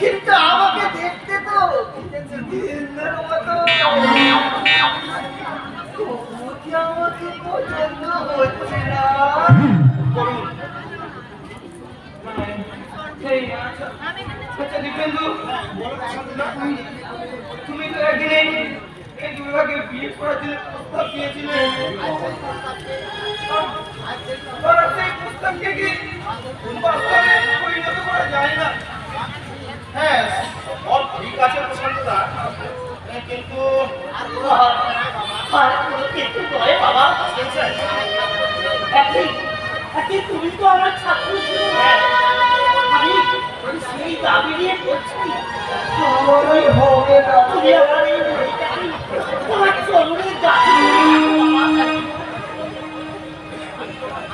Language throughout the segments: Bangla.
কিন্তু আমাকে দেখতে তো আমাকে পছন্দ না? আচ্ছা, তুমি- তো একদিন এই দুর্গাকে বিয়ে করার জন্য কি বাস্তবে যায় না হ্যাঁ সব ঠিক আছে প্রশান্তদা। কিন্তু আর নয় বাবা। একদিন একদিন তুমি তো আমার ছাত্র ছিলে। আমি সেই দাবি নিয়ে করছি তুমি আমার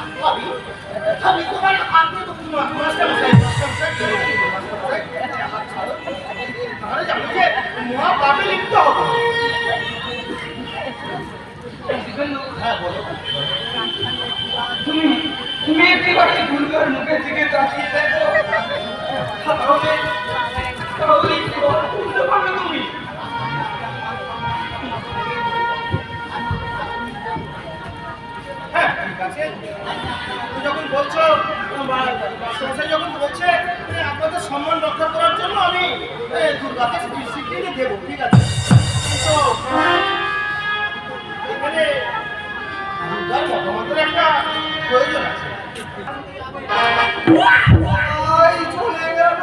আমি আমি তোমার মহা পাপে লিপ্ত হব দীপেন্দু, হ্যাঁ তুমি তুমি একটি দুর্গার ভুল করে তাকিয়ে এ, দুর্গাকে স্বীকৃতি দেবো ঠিক আছে তো এখানে দুর্গার মতামতের একটা প্রয়োজন আছে চলে গেল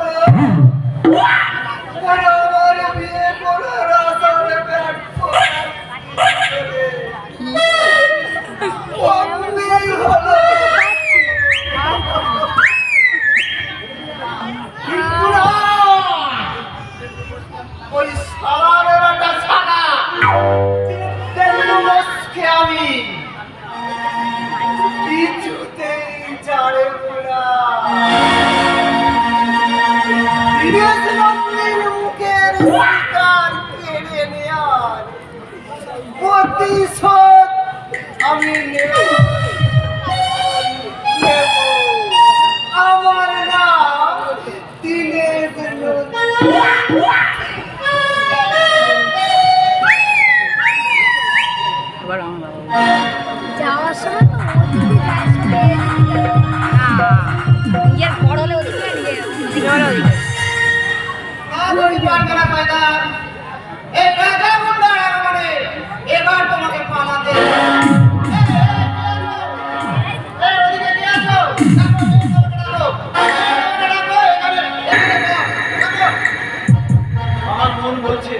মন বলছে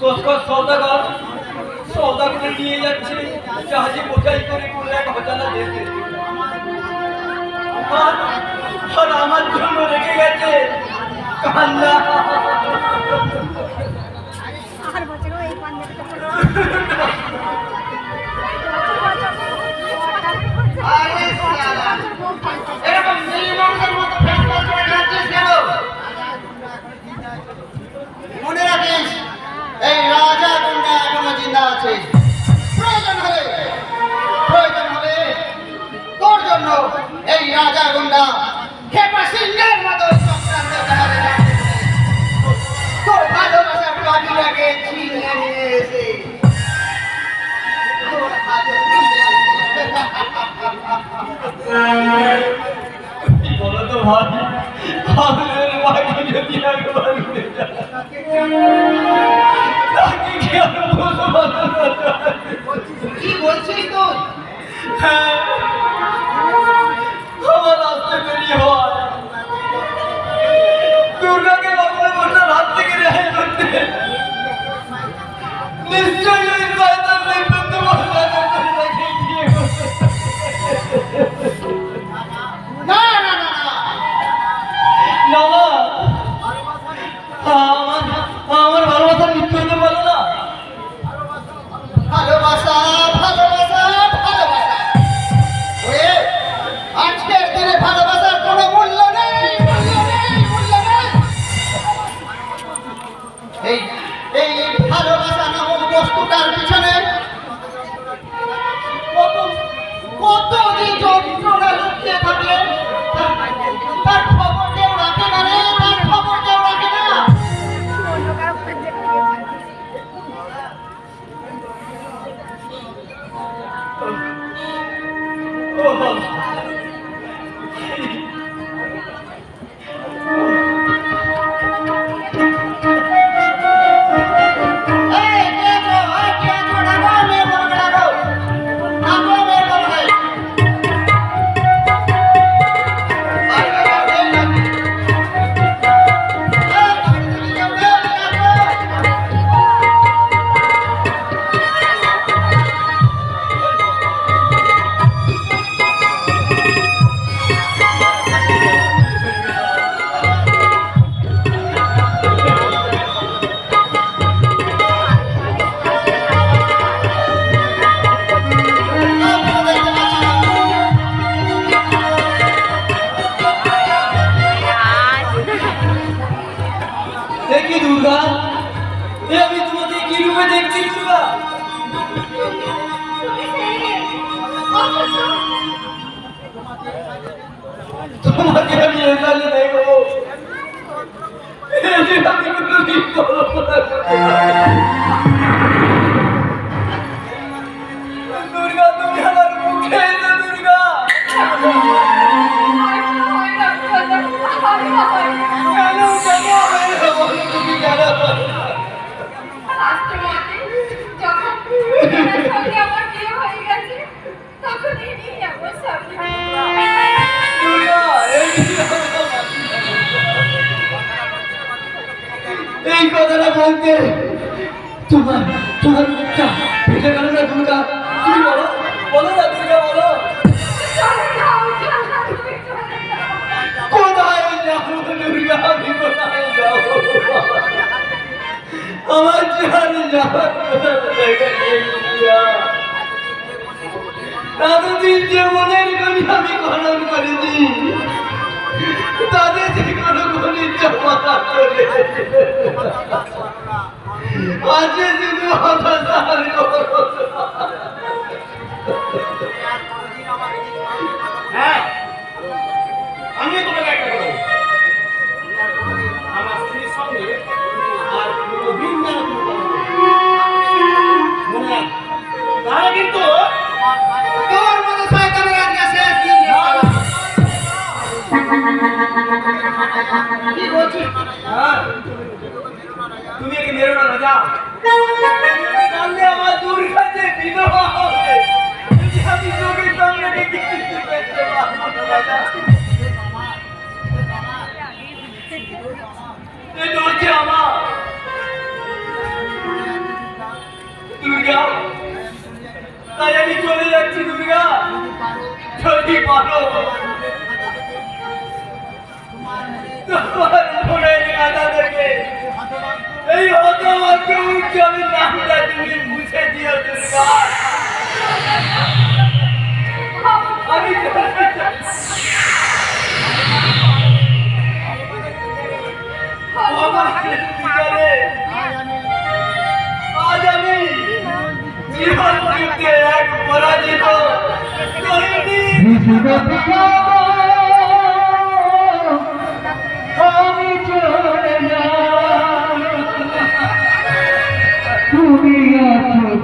কসকস সৌদাগর করে নিয়ে যাচ্ছে, জাহাজে করে কোনো এক অজানা দেশে আমার জন্য রেখে গেছে। মনে রাখিস, এই রাজা গুন্ডা এখনও জিন্দা আছে। প্রয়োজন প্রয়োজন তোর জন্য এই রাজা গুন্ডা খেপা সিংহের মতো হ্যাঁ আমার আসতে দেরি নিশ্চয়ই আমি এখানে এই কথাটা বলতে, তোমার তোমার মুখটা ফেটে গেল না দুর্গা? আমি কোথায় যাব? আমার জান যাবার কবি আমি খনন করেছি। তাদের যে কোনো গণিত জমা করে আজ শুধু হতাশার কথা। তুমি একে মেরো না, রাজা। তাহলে আমার দুর্গা যে বিধবা হবে। আমি চোখের সামনে দেখে চলে যাচ্ছি, দুর্গা। যদি পারো তোমার হতভাগ্য উজ্জ্বলের নামটা তুমি আজ আমি জীবন এক পরাজিত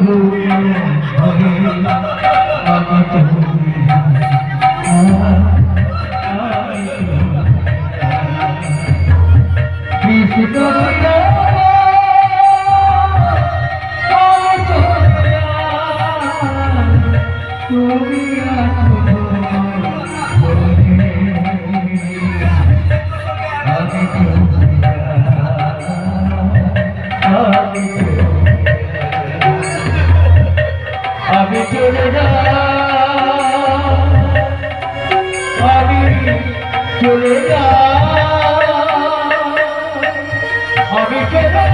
আছো ঘুরে আমি চলে que ver.